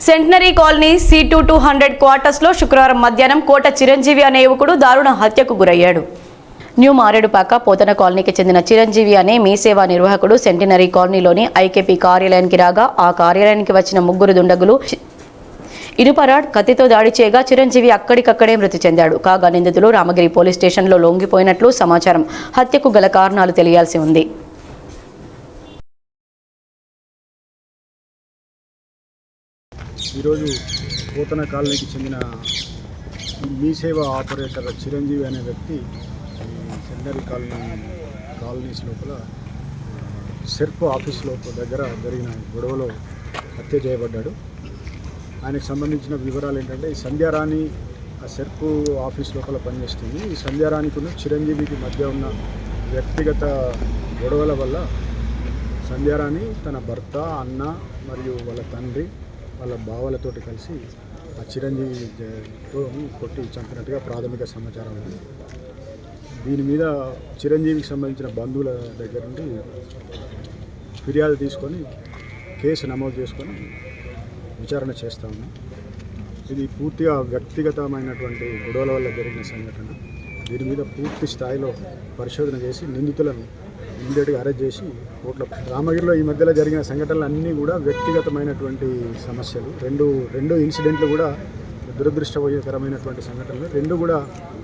Centenary colony C two two hundred క్వార్టర్స్లో శుక్రవారం మధ్యాహ్నం కోట చిరంజీవి అనే యువకుడు దారుణ హత్యకు గురయ్యాడు. న్యూ మారేడుపాక పోతన కాలనీకి చెందిన చిరంజీవి అనే మీ సేవా నిర్వాహకుడు సెంటినరీ కాలనీలోని ఐకేపీ కార్యాలయానికి రాగా ఆ కార్యాలయానికి వచ్చిన ముగ్గురు దుండగులు ఇనుపరాడ్ కత్తితో దాడి చేయగా చిరంజీవి అక్కడికక్కడే మృతి చెందాడు. కాగా నిందితులు రామగిరి పోలీస్ స్టేషన్లో లొంగిపోయినట్లు సమాచారం. హత్యకు గల కారణాలు తెలియాల్సి ఉంది. ఈరోజు పోతన కాలనీకి చెందిన మీ సేవ ఆపరేటర్ చిరంజీవి అనే వ్యక్తి సెంటరీ కాలనీ కాలనీస్ లోపల సెర్ప్ ఆఫీస్ లోపల దగ్గర జరిగిన గొడవలో హత్య చేయబడ్డాడు. ఆయనకు సంబంధించిన వివరాలు ఏంటంటే ఈ సంధ్యారాణి ఆ సెర్ప్ ఆఫీస్ లోపల పనిచేస్తుంది. ఈ సంధ్యారాణికి చిరంజీవికి మధ్య ఉన్న వ్యక్తిగత గొడవల వల్ల సంధ్యారాణి తన భర్త అన్న మరియు వాళ్ళ తండ్రి వాళ్ళ భావాలతోటి కలిసి ఆ చిరంజీవితో కొట్టి చంపినట్టుగా ప్రాథమిక సమాచారం ఉంది. దీని మీద చిరంజీవికి సంబంధించిన బంధువుల దగ్గర నుండి ఫిర్యాదు తీసుకొని కేసు నమోదు చేసుకొని విచారణ చేస్తా ఉన్నాం. ఇది పూర్తిగా వ్యక్తిగతమైనటువంటి గొడవల వల్ల జరిగిన సంఘటన. దీని మీద పూర్తి స్థాయిలో పరిశోధన చేసి నిందితులను ఇమీడియట్గా అరెస్ట్ చేసి కోర్టులో రామగిరిలో ఈ మధ్యలో జరిగిన సంఘటనలు అన్నీ కూడా వ్యక్తిగతమైనటువంటి సమస్యలు. రెండు రెండు ఇన్సిడెంట్లు కూడా దురదృష్టకరమైనటువంటి సంఘటనలు. రెండు కూడా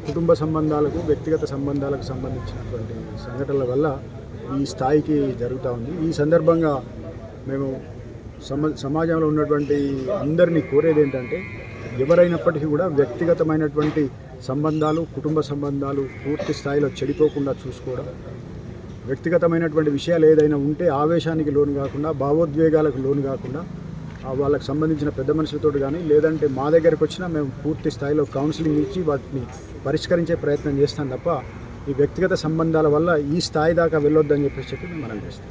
కుటుంబ సంబంధాలకు వ్యక్తిగత సంబంధాలకు సంబంధించినటువంటి సంఘటనల వల్ల ఈ స్థాయికి జరుగుతూ ఉంది. ఈ సందర్భంగా మేము సమాజంలో ఉన్నటువంటి అందరినీ కోరేది ఏంటంటే ఎవరైనప్పటికీ కూడా వ్యక్తిగతమైనటువంటి సంబంధాలు కుటుంబ సంబంధాలు పూర్తి స్థాయిలో చెడిపోకుండా చూసుకోవడం వ్యక్తిగతమైనటువంటి విషయాలు ఏదైనా ఉంటే ఆవేశానికి లోను కాకుండా భావోద్వేగాలకు లోను కాకుండా వాళ్ళకి సంబంధించిన పెద్ద మనుషులతో కానీ లేదంటే మా దగ్గరకు వచ్చినా మేము పూర్తి స్థాయిలో కౌన్సిలింగ్ ఇచ్చి వాటిని పరిష్కరించే ప్రయత్నం చేస్తాం తప్ప ఈ వ్యక్తిగత సంబంధాల వల్ల ఈ స్థాయి దాకా వెళ్ళొద్దని చెప్పేసి చెప్పి మేము మనం చేస్తాం.